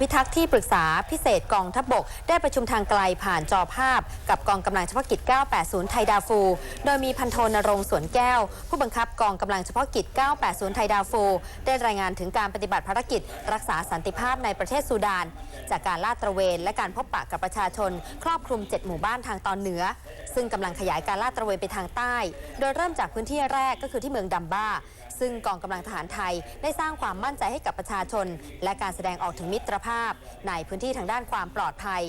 พิทักษ์ที่ปรึกษาพิเศษกองทัพบก ได้ประชุมทางไกลผ่านจอภาพ กับกองกำลังเฉพาะกิจ 980 ไทยดาฟู โดยมีพันโทนรงค์สวนแก้ว ผู้บังคับกองกำลังเฉพาะกิจ 980 ไทยดาฟู ได้รายงานถึงการปฏิบัติภารกิจ รักษาสันติภาพในประเทศซูดาน จากการลาดตระเวนและการพบปะกับประชาชน ครอบคลุม 7 หมู่บ้านทางตอนเหนือ ซึ่งกำลังขยายการลาดตระเวนไปทางใต้ โดยเริ่มจากพื้นที่แรกก็คือที่เมืองดัมบ้า ซึ่งกองกำลังทหารไทยได้สร้างความมั่นใจให้กับประชาชน และการแสดงออกถึงมิตรภาพในพื้นที่ทางด้านความปลอดภัย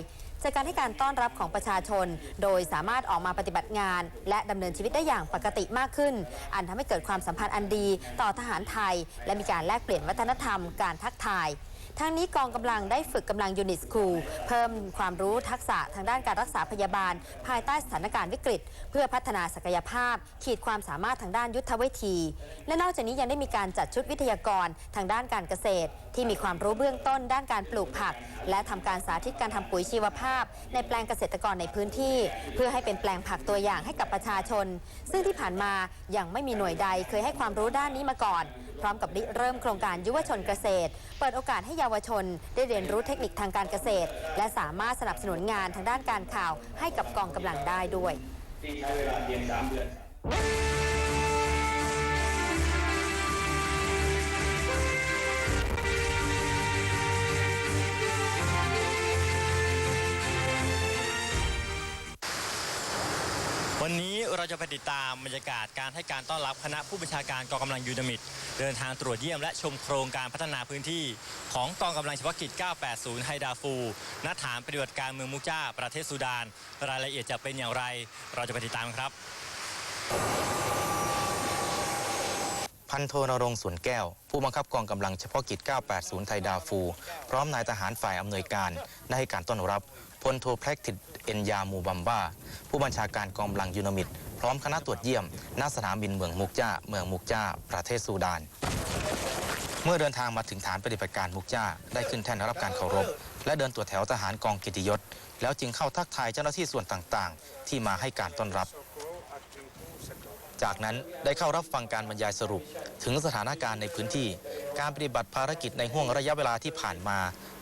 จากการให้การต้อนรับของประชาชน โดยสามารถออกมาปฏิบัติงาน และดำเนินชีวิตได้อย่างปกติมากขึ้น อันทำให้เกิดความสัมพันธ์อันดีต่อทหารไทย และมีการแลกเปลี่ยนวัฒนธรรม การทักทาย ทั้งนี้กองกำลังได้ฝึกกำลังยูนิตสคูลเพิ่มความรู้ทักษะทางด้านการรักษาพยาบาล ภายใต้สถานการณ์วิกฤต เพื่อพัฒนาศักยภาพ ขีดความสามารถทางด้านยุทธวิธี และนอกจากนี้ยังได้มีการจัดชุดวิทยากรทางด้านการเกษตร ที่มีความรู้เบื้องต้นด้านการปลูกผัก และทำการสาธิตการทำปุ๋ยชีวภาพ ในแปลงเกษตรกรในพื้นที่ เพื่อให้เป็นแปลงผักตัวอย่างให้กับประชาชน ซึ่งที่ผ่านมายังไม่มีหน่วยใดเคยให้ความรู้ด้านนี้มาก่อน พร้อมกับริเริ่มโครงการยุวชนเกษตร เปิดโอกาสให้เยาวชน ได้เรียนรู้เทคนิคทางการเกษตร และสามารถสนับสนุนงานทางด้านการข่าวให้กับกองกำลังได้ด้วยที่ใช้เวลาเพียง3เดือน เราจะไปติดตามบรรยากาศการให้การต้อนรับคณะผู้บัญชาการกองกำลังยูนามิดเดินทางตรวจเยี่ยมและชมโครงการพัฒนาพื้นที่ ของกองกำลังเฉพาะกิจ 980 ไฮดาฟูณฐานปฏิบัติการเมืองมุกจ้า ประเทศซูดาน รายละเอียดจะเป็นอย่างไร เราจะไปติดตามครับ พันโทนรงสวนแก้ว ผู้บังคับกองกำลังเฉพาะกิจ 980 ไทยดาฟู พร้อมนายทหารฝ่ายอำนวยการได้ให้การต้อนรับพลโทแพลกติดเอ็นยามูบัมบ้าผู้บัญชาการกองกำลังยูนามิด พร้อมคณะตรวจเยี่ยมณสนามบินเมืองมุกจ้า เมืองมุกจ้า ประเทศซูดาน เมื่อเดินทางมาถึงฐานปฏิบัติการมุกจ้า ได้ขึ้นแท่นรับการเคารพ และเดินตรวจแถวทหารกองกิติยศ แล้วจึงเข้าทักทายเจ้าหน้าที่ส่วนต่างๆ ที่มาให้การต้อนรับ จากนั้นได้เข้ารับฟังการบรรยายสรุป ถึงสถานการณ์ในพื้นที่ การปฏิบัติภารกิจในห่วงระยะเวลาที่ผ่านมา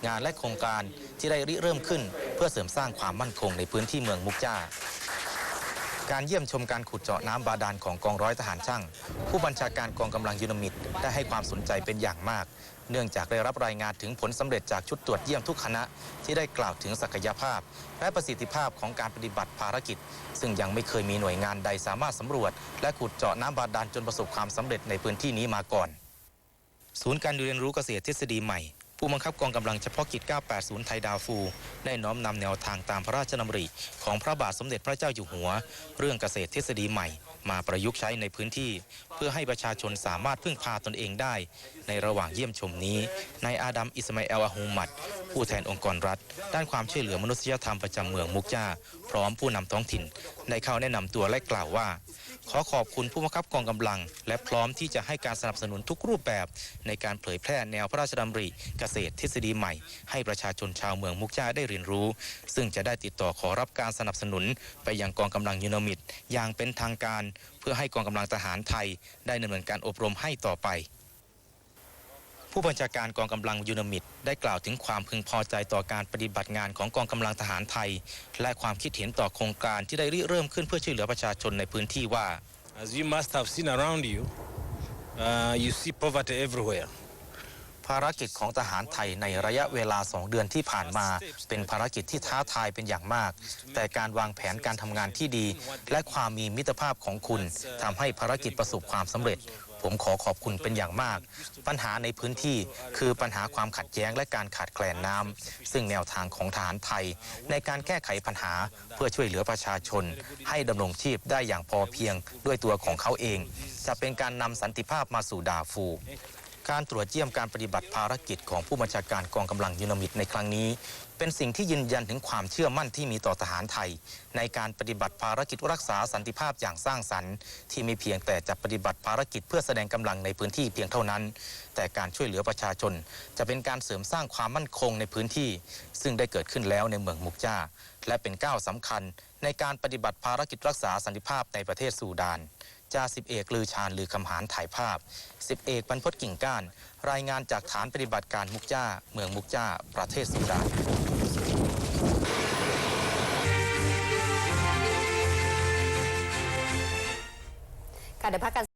งานและโครงการที่ได้ริเริ่มขึ้น เพื่อเสริมสร้างความมั่นคงในพื้นที่เมืองมุกจ้า การเยี่ยมชมการขุดเจาะน้ำบาดาลของกองร้อยทหารช่าง ผู้บัญชาการกองกำลังยูนมิดได้ให้ความสนใจเป็นอย่างมาก เนื่องจากได้รับรายงานถึงผลสำเร็จจากชุดตรวจเยี่ยมทุกคณะ ที่ได้กล่าวถึงศักยภาพ และประสิทธิภาพของการปฏิบัติภารกิจ ซึ่งยังไม่เคยมีหน่วยงานใดสามารถสำรวจ และขุดเจาะน้ำบาดาลจนประสบความสำเร็จในพื้นที่นี้มาก่อน ศูนย์การเรียนรู้เกษตรทฤษฎีใหม่ ผู้บังคับกองกำลังเฉพาะกิจ 980 ไทยดาวฟู ได้น้อมนำแนวทางตามพระราชดำริ ของพระบาทสมเด็จพระเจ้าอยู่หัว เรื่องเกษตรทฤษฎีใหม่ มาประยุกต์ใช้ในพื้นที่ เพื่อให้ประชาชนสามารถพึ่งพาตนเองได้ ในระหว่างเยี่ยมชมนี้นายอาดัมอิสมาเอลอาฮูมัด ผู้แทนองค์กรรัฐ ด้านความช่วยเหลือมนุษยธรรมประจำเมืองมุกจ้า พร้อมผู้นำท้องถิ่นได้เข้าแนะนำตัวและกล่าวว่าขอขอบคุณผู้บังคับกองกำลัง และพร้อมที่จะให้การสนับสนุนทุกรูปแบบ ในการเผยแพร่แนวพระราชดำริกษตรทฤษฎีใหม่ ให้ประชาชนชาวเมืองมุกจ้าได้เรียนรู้ ซึ่งจะได้ติดต่อขอรับการสนับสนุน ไปยังกองกำลังยูนมิดอย่างเป็นทางการ เพื่อให้กองกำลังทหารไทย ได้ดำเนินการอบรมให้ต่อไป ผู้บัญชาการกองกำลังยูนมิดได้กล่าวถึงความพึงพอใจต่อการปฏิบัติงานของกองกำลังทหารไทย และความคิดเห็นต่อโครงการที่ได้ริเริ่มขึ้นเพื่อช่วยเหลือประชาชนในพื้นที่ว่า As you must have seen around you, uh, you see poverty everywhere. ภารกิจของทหารไทยในระยะเวลา 2 เดือนที่ผ่านมา เป็นภารกิจที่ท้าทายเป็นอย่างมาก แต่การวางแผนการทำงานที่ดี และความมีมิตรภาพของคุณทำให้ภารกิจประสบความสำเร็จผมขอขอบคุณเป็นอย่างมาก ปัญหาในพื้นที่คือปัญหาความขัดแย้งและการขาดแคลนน้ำ ซึ่งแนวทางของทหารไทย ในการแก้ไขปัญหาเพื่อช่วยเหลือประชาชน ให้ดำรงชีพได้อย่างพอเพียงด้วยตัวของเขาเอง จะเป็นการนำสันติภาพมาสู่ดาฟู การตรวจเยี่ยมการปฏิบัติภารกิจของผู้บัญชาการกองกำลังยูนามิดในครั้งนี้ เป็นสิ่งที่ยืนยันถึงความเชื่อมั่นที่มีต่อทหารไทย ในการปฏิบัติภารกิจรักษาสันติภาพอย่างสร้างสรรค์ ที่ไม่เพียงแต่จะปฏิบัติภารกิจเพื่อแสดงกำลังในพื้นที่เพียงเท่านั้น แต่การช่วยเหลือประชาชน จะเป็นการเสริมสร้างความมั่นคงในพื้นที่ ซึ่งได้เกิดขึ้นแล้วในเมืองมุกจ้า และเป็นก้าวสำคัญ ในการปฏิบัติภารกิจรักษาสันติภาพในประเทศซูดาน จ่าสิบเอกลือชาญลือคำหานถ่ายภาพสิบเอกบรรพตกิ่งก้าน รายงานจากฐานปฏิบัติการมุกจ้า เมืองมุกจ้า ประเทศสุดาษฎร์เดี๋ยวพักกัน